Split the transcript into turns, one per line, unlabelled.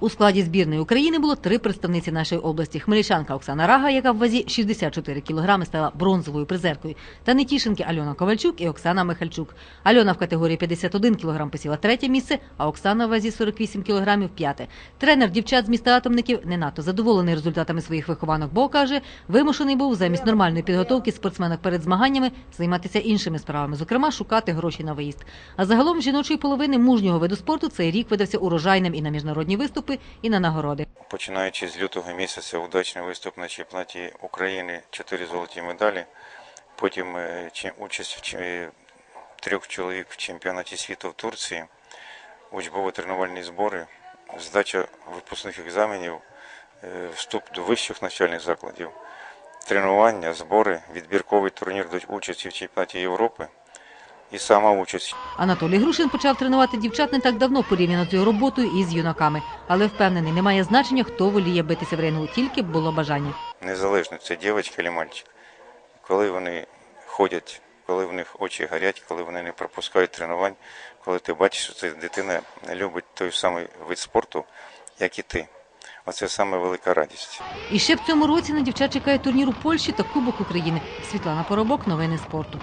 У складі збірної України було три представниці нашої області: хмельничанка Оксана Рага, яка в вазі 64 кілограми стала бронзовою призеркою, та Нетішинки Альона Ковальчук і Оксана Михальчук. Альона в категорії 51 кілограм посіла третє місце, а Оксана в вазі 48 кілограмів п'яте. Тренер дівчат з міста атомників не надто задоволений результатами своїх вихованок, бо каже, вимушений був замість нормальної підготовки спортсменок перед змаганнями займатися іншими справами, зокрема шукати гроші на виїзд. А загалом жіночої половини мужнього виду спорту цей рік видався урожайним і на міжнародні виступи, і на нагороди.
Починаючи з лютого місяця, удачний виступ на чемпіонаті України, чотири золоті медалі. Потім е, участь в трьох чоловік в чемпіонаті світу в Турції, учбово-тренувальні збори, здача випускних екзаменів, е, вступ до вищих навчальних закладів, тренування, збори, відбірковий турнір до участі в чемпіонаті Європи і сама участь
Анатолій Грушин почав тренувати дівчат не так давно порівняно з його роботою із юнаками, але впевнений, немає значення, хто воліє битися в рингу, тільки б було бажання.
незалежно це дівчинка чи мальчик. Коли вони ходять, коли в них очі горять, коли вони не пропускають тренувань, коли ти бачиш, що ця дитина любить той самий вид спорту, як і ти. Оце саме велика радість.
І ще в цьому році на дівчат чекає турнір у Польщі та Кубок України. Світлана Поробок, новини спорту.